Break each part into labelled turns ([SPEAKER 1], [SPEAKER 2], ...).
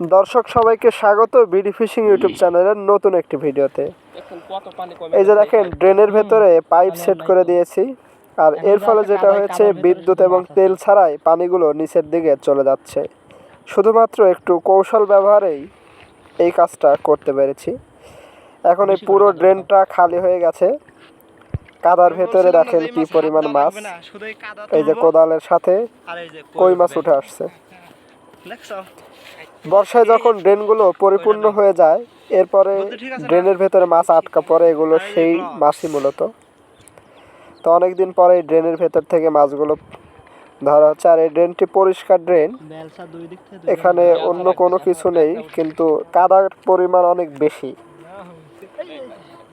[SPEAKER 1] দর্শক সবাইকে স্বাগত বিডি ফিশিং ইউটিউব চ্যানেলের নতুন একটি ভিডিওতে। এই যে দেখেন ড্রেনের ভেতরে পাইপ সেট করে দিয়েছি। আর এর ফলে যেটা হয়েছে বিদ্যুৎ এবং তেল ছাড়াই পানিগুলো নিচের দিকে চলে যাচ্ছে। শুধুমাত্র একটু কৌশল ব্যবহারেই এই কাজটা করতে পেরেছি। এখন এই পুরো ড্রেনটা খালি হয়ে গেছে। কাদার ভেতরে দেখেন কি পরিমাণ মাছ। এই যে কোদালের সাথে কই মাছ উঠে আসছে। বর্ষায় যখন ড্রেনগুলো পরিপূর্ণ হয়ে যায় এরপরে ড্রেনের ভেতরে মাছ আটকা পড়ে এগুলো সেই মাছই মূলত। তো অনেক দিন পরে এই ড্রেনের ভেতর থেকে মাছগুলো ধরা হচ্ছে আর এই ড্রেনটি পরিষ্কার ড্রেন। এখানে অন্য কোনো কিছু নেই কিন্তু কাদার পরিমাণ অনেক বেশি।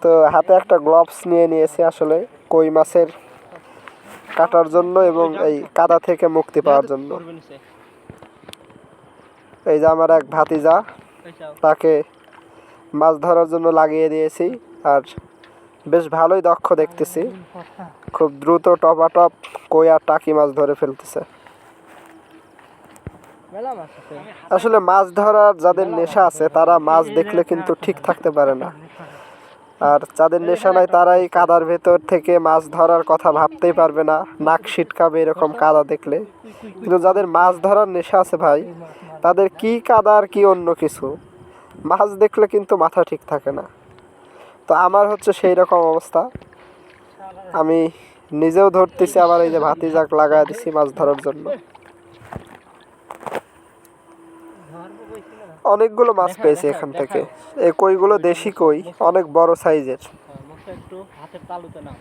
[SPEAKER 1] তো হাতে একটা গ্লাভস নিয়ে নিয়েছি আসলে কই মাছের কাটার জন্য এবং এই কাদা থেকে মুক্তি পাওয়ার জন্য। এই যে আমার এক ভাতিজা তাকে মাছ ধরার জন্য লাগিয়ে দিয়েছি আর বেশ ভালোই দক্ষ দেখতেছি। খুব দ্রুত টপাটপ কই আর টাকি মাছ ধরে ফেলতেছে। আসলে মাছ ধরার যাদের নেশা আছে তারা মাছ দেখলে কিন্তু ঠিক থাকতে পারে না। আর যাদের নেশা নাই তারাই কাদার ভেতর থেকে মাছ ধরার কথা ভাবতেই পারবে না। নাক ছিটকাবে এরকম কাদা দেখলে। কিন্তু যাদের মাছ ধরার নেশা আছে ভাই, তাদের কি কাদা আর কি অন্য কিছু? মাছ দেখলে কিন্তু মাথা ঠিক থাকে না। তো আমার হচ্ছে সেই রকম অবস্থা। আমি নিজেও ধরতেছি, আবার এই যে ভাতিজাক লাগাই দিছি মাছ ধরার জন্য। অনেকগুলো মাছ পেয়েছি এখান থেকে। এই কইগুলো দেশি কই অনেক বড় সাইজের।
[SPEAKER 2] একটু হাতের তালুতে না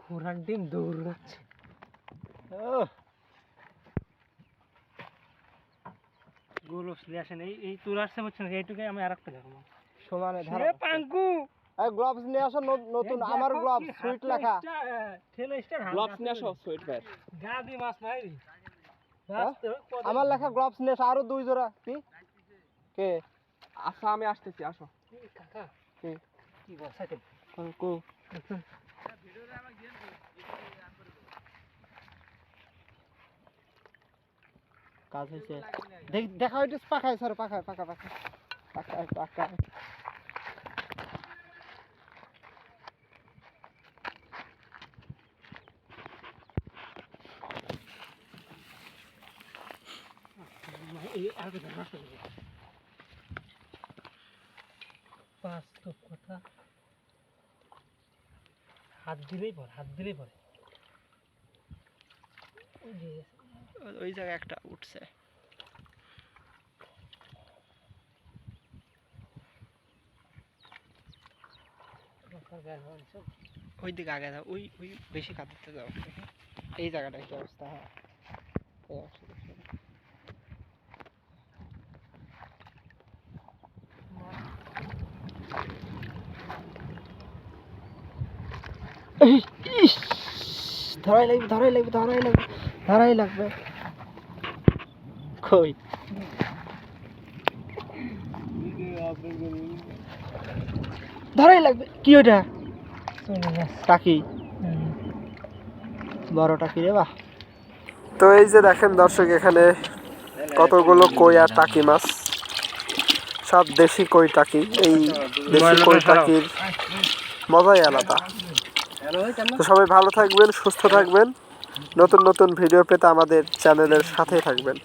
[SPEAKER 2] ঘোড়ার ডিম দৌড়াচ্ছে। গোলস নিয়ে আসেন। এই এই তোর আসছে বুঝছেন এইটুকুই আমি আর একটা দেখাবো।
[SPEAKER 1] সমানে
[SPEAKER 2] পাঙ্কু!
[SPEAKER 1] গ্লাভস নিয়ে আসো নতুন আমার গ্লাভস সুইট লেখা।
[SPEAKER 3] গ্লাভস নিয়ে আসো সুইট ভাই
[SPEAKER 2] গাদি মাছ নাই রে।
[SPEAKER 1] হ্যাঁ? আমার লেখা গ্লাভস নিয়ে আসো আরও দুই জোড়া। কি? কে?
[SPEAKER 3] আচ্ছা আমি আসতেছি আসো।
[SPEAKER 2] কাকা?
[SPEAKER 1] কি?
[SPEAKER 2] কি বলছে
[SPEAKER 1] কো? কাজ হয়েছে। দেখ দেখা হইতে পাখায় স্যার পাখায় পাকা পাকা
[SPEAKER 2] এই আর কথা নষ্ট করবে বাস্তব কথা। হাত দিলেই পড়ে হাত দিলেই পড়ে ওই
[SPEAKER 1] জায়গায় একটা উঠছে। ওই দিকে আগে যাও ওই ওই বেশি কাঁদতে যাও এই জায়গাটা কি অবস্থা? হ্যাঁ এই অবস্থা দেখো। ইস, ইস, ধরাই লাগবে ধরাই লাগবে ধরাই লাগবে ধরাই লাগবে। কই? ধরাই লাগবে কি ওটা? টাকি। বড় টাকি রে বাহ। তো এই যে দেখেন দর্শক এখানে কতগুলো কই আর টাকি মাছ? সব দেশি কই টাকি এই দেশি কই টাকির মজাই আলাদা। তো সবাই ভালো থাকবেন সুস্থ থাকবেন। নতুন নতুন ভিডিও পেতে আমাদের চ্যানেলের সাথে থাকবেন।